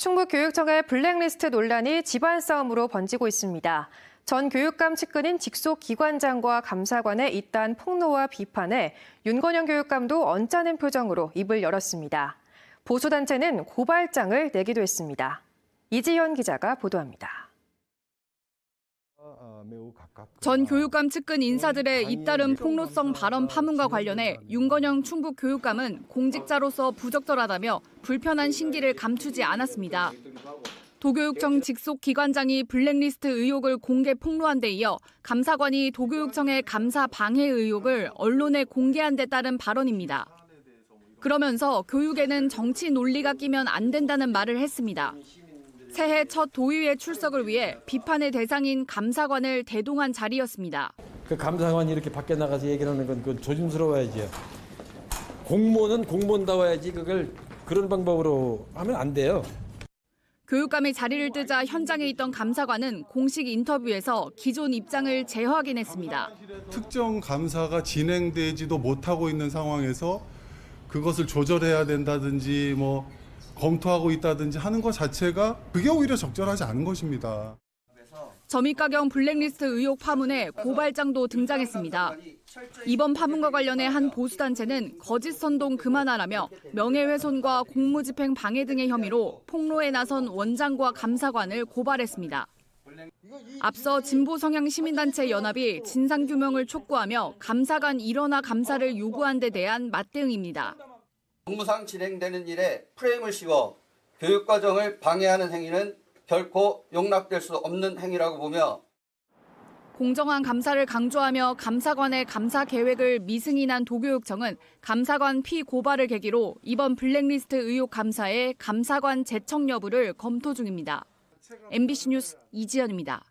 충북교육청의 블랙리스트 논란이 집안 싸움으로 번지고 있습니다. 전 교육감 측근인 직속 기관장과 감사관의 잇단 폭로와 비판에 윤건영 교육감도 언짢은 표정으로 입을 열었습니다. 보수단체는 고발장을 내기도 했습니다. 이지현 기자가 보도합니다. 전 교육감 측근 인사들의 잇따른 폭로성 발언 파문과 관련해 윤건영 충북 교육감은 공직자로서 부적절하다며 불편한 신기를 감추지 않았습니다. 도교육청 직속 기관장이 블랙리스트 의혹을 공개 폭로한 데 이어 감사관이 도교육청의 감사 방해 의혹을 언론에 공개한 데 따른 발언입니다. 그러면서 교육에는 정치 논리가 끼면 안 된다는 말을 했습니다. 새해 첫 도의회 출석을 위해 비판의 대상인 감사관을 대동한 자리였습니다. 그 감사관이 이렇게 밖에 나가서 얘기하는 건 그건 조심스러워야지요. 공무원은 공무원다워야지 그걸 그런 방법으로 하면 안 돼요. 교육감의 자리를 뜨자 현장에 있던 감사관은 공식 인터뷰에서 기존 입장을 재확인했습니다. 특정 감사가 진행되지도 못하고 있는 상황에서 그것을 조절해야 된다든지 뭐 검토하고 있다든지 하는 것 자체가 그게 오히려 적절하지 않은 것입니다. 점입가경 블랙리스트 의혹 파문에 고발장도 등장했습니다. 이번 파문과 관련해 한 보수단체는 거짓 선동 그만하라며 명예훼손과 공무집행 방해 등의 혐의로 폭로에 나선 원장과 감사관을 고발했습니다. 앞서 진보 성향 시민단체 연합이 진상규명을 촉구하며 감사관 일원화 감사를 요구한 데 대한 맞대응입니다. 업무상 진행되는 일에 프레임을 씌워 교육과정을 방해하는 행위는 결코 용납될 수 없는 행위라고 보며 공정한 감사를 강조하며 감사관의 감사 계획을 미승인한 도교육청은 감사관 피고발을 계기로 이번 블랙리스트 의혹 감사의 감사관 재청 여부를 검토 중입니다. MBC 뉴스 이지연입니다.